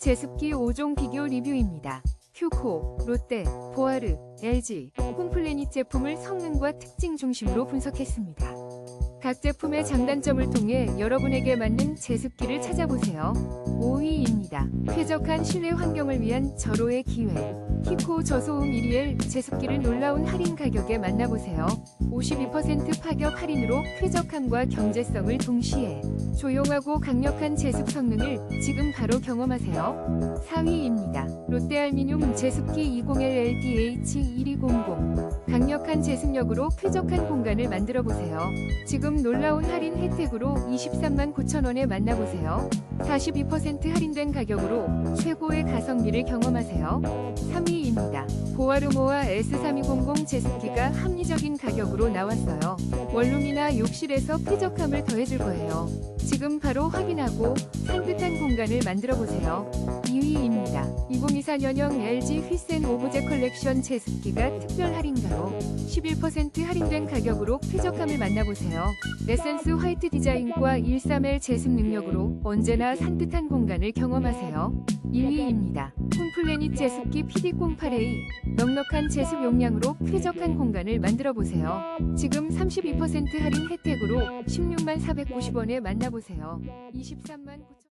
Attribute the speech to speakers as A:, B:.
A: 제습기 5종 비교 리뷰입니다. 큐코, 롯데, 보아르, LG, 홈플래닛 제품을 성능과 특징 중심으로 분석했습니다. 각 제품의 장단점을 통해 여러분에게 맞는 제습기를 찾아보세요. 5위입니다. 쾌적한 실내 환경을 위한 절호의 기회. 키코 저소음 1위엘 제습기를 놀라운 할인 가격에 만나보세요. 52% 파격 할인으로 쾌적함과 경제성을 동시에 조용하고 강력한 제습 성능을 지금 바로 경험하세요. 4위입니다. 롯데알미늄 제습기 20LDH1200 강력한 제습력으로 쾌적한 공간을 만들어 보세요. 지금 놀라운 할인 혜택으로 23만 9천 원에 만나보세요. 42% 할인된 가격으로 최고의 가성비를 경험하세요. 3위입니다. 보아르모아 S3200 제습기가 합리적인 가격으로 나왔어요. 원룸이나 욕실에서 쾌적함을 더해줄 거예요. 지금 바로 확인하고 산뜻한 공간을 만들어 보세요. 2위입니다. 2024년형 LG 휘센 오브제 컬렉션 제습기가 특별 할인가로 11% 할인된 가격으로 쾌적함을 만나보세요. 에센스 화이트 디자인과 13L 제습 능력으로 언제나 산뜻한 공간을 경험하세요. 1위입니다. 홈플래닛 제습기 PD08A 넉넉한 제습 용량으로 쾌적한 공간을 만들어 보세요. 지금 32% 할인 혜택으로 16만 490원에 만나보세요. 23만 9